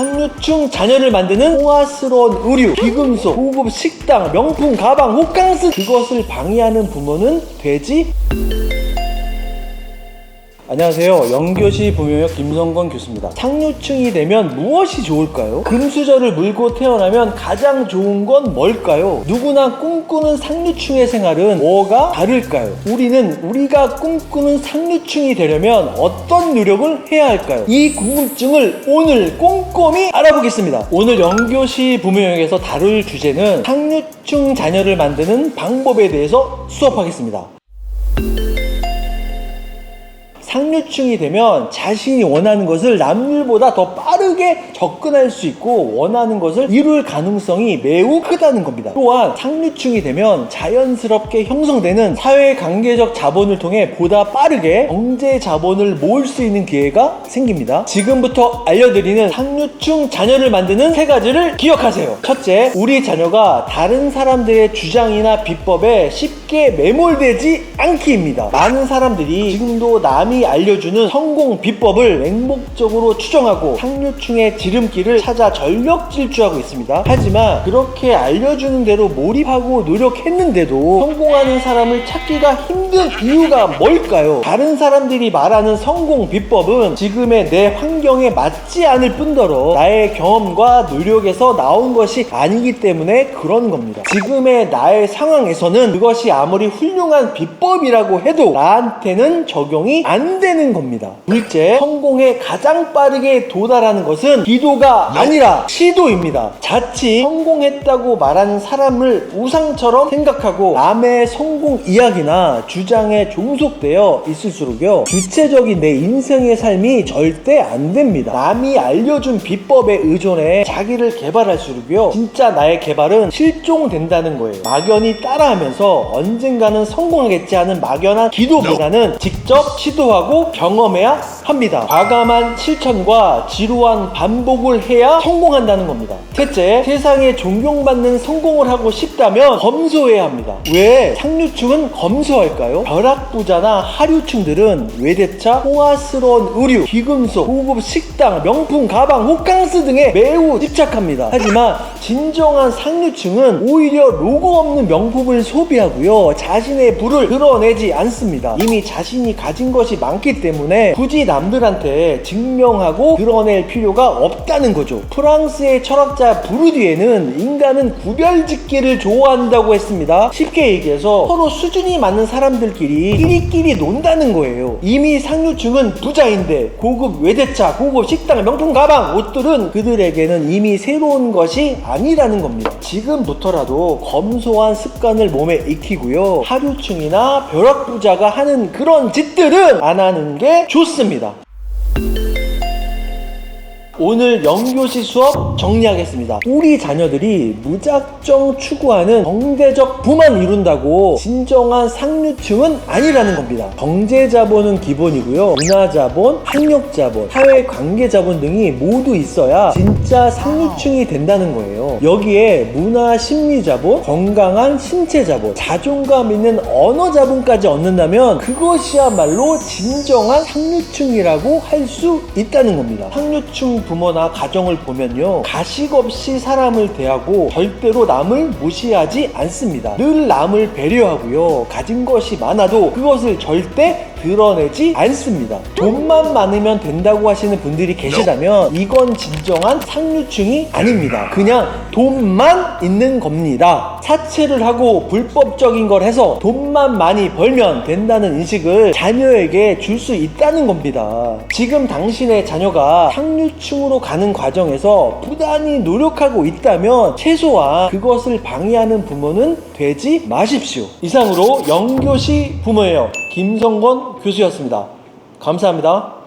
상류층 자녀를 만드는 호화스러운 의류, 귀금속, 고급 식당, 명품 가방, 호캉스. 그것을 방해하는 부모는 되지 안녕하세요. 영교시 부명역 김성건 교수입니다. 상류층이 되면 무엇이 좋을까요? 금수저를 물고 태어나면 가장 좋은 건 뭘까요? 누구나 꿈꾸는 상류층의 생활은 뭐가 다를까요? 우리는 우리가 꿈꾸는 상류층이 되려면 어떤 노력을 해야 할까요? 이 궁금증을 오늘 꼼꼼히 알아보겠습니다. 오늘 영교시 부명역에서 다룰 주제는 상류층 자녀를 만드는 방법에 대해서 수업하겠습니다. 상류층이 되면 자신이 원하는 것을 남들보다 더 빠르게 접근할 수 있고 원하는 것을 이룰 가능성이 매우 크다는 겁니다. 또한 상류층이 되면 자연스럽게 형성되는 사회 관계적 자본을 통해 보다 빠르게 경제 자본을 모을 수 있는 기회가 생깁니다. 지금부터 알려드리는 상류층 자녀를 만드는 세 가지를 기억하세요. 첫째, 우리 자녀가 다른 사람들의 주장이나 비법에 쉽게 매몰되지 않기입니다. 많은 사람들이 지금도 남이 알려주는 성공 비법을 맹목적으로 추정하고 상류층의 지름길을 찾아 전력 질주하고 있습니다. 하지만 그렇게 알려주는 대로 몰입하고 노력했는데도 성공하는 사람을 찾기가 힘든 이유가 뭘까요? 다른 사람들이 말하는 성공 비법은 지금의 내 환경에 맞지 않을 뿐더러 나의 경험과 노력에서 나온 것이 아니기 때문에 그런 겁니다. 지금의 나의 상황에서는 그것이 아무리 훌륭한 비법이라고 해도 나한테는 적용이 안 되는 겁니다. 둘째, 성공에 가장 빠르게 도달하는 것은 기도가 아니라 시도입니다. 자칫 성공했다고 말하는 사람을 우상처럼 생각하고 남의 성공 이야기나 주장에 종속되어 있을수록요 주체적인 내 인생의 삶이 절대 안 됩니다. 남이 알려준 비법에 의존해 자기를 개발할수록요 진짜 나의 개발은 실종된다는 거예요. 막연히 따라하면서 언젠가는 성공하겠지 하는 막연한 기도보다는 직접 시도하고 경험해야 합니다. 과감한 실천과 지루한 반복을 해야 성공한다는 겁니다. 셋째, 세상에 존경받는 성공을 하고 싶다면 검소해야 합니다. 왜 상류층은 검소할까요? 벼락부자나 하류층들은 외대차, 호화스러운 의류, 귀금속, 고급 식당, 명품 가방, 호캉스 등에 매우 집착합니다. 하지만 진정한 상류층은 오히려 로고 없는 명품을 소비하고요. 자신의 부를 드러내지 않습니다. 이미 자신이 가진 것이 많기 때문에 굳이 남들한테 증명하고 드러낼 필요가 없다는 거죠. 프랑스의 철학자 부르디에는 인간은 구별짓기를 좋아한다고 했습니다. 쉽게 얘기해서 서로 수준이 맞는 사람들끼리 끼리끼리 논다는 거예요. 이미 상류층은 부자인데 고급 외제차, 고급 식당, 명품 가방, 옷들은 그들에게는 이미 새로운 것이 아니라는 겁니다. 지금부터라도 검소한 습관을 몸에 익히고요. 하류층이나 벼락부자가 하는 그런 짓들은 안 하는 게 좋습니다. 오늘 영교시 수업 정리하겠습니다. 우리 자녀들이 무작정 추구하는 경제적 부만 이룬다고 진정한 상류층은 아니라는 겁니다. 경제자본은 기본이고요. 문화자본, 학력자본, 사회관계자본 등이 모두 있어야 진짜 상류층이 된다는 거예요. 여기에 문화 심리자본, 건강한 신체자본, 자존감 있는 언어자본까지 얻는다면 그것이야말로 진정한 상류층이라고 할 수 있다는 겁니다. 상류층 부모나 가정을 보면요. 가식 없이 사람을 대하고 절대로 남을 무시하지 않습니다. 늘 남을 배려하고요. 가진 것이 많아도 그것을 절대 드러내지 않습니다. 돈만 많으면 된다고 하시는 분들이 계시다면 이건 진정한 상류층이 아닙니다. 그냥 돈만 있는 겁니다. 사채를 하고 불법적인 걸 해서 돈만 많이 벌면 된다는 인식을 자녀에게 줄 수 있다는 겁니다. 지금 당신의 자녀가 상류층 으로 가는 과정에서 부단히 노력하고 있다면 최소한 그것을 방해하는 부모는 되지 마십시오. 이상으로 영교시 부모예요. 김성건 교수였습니다. 감사합니다.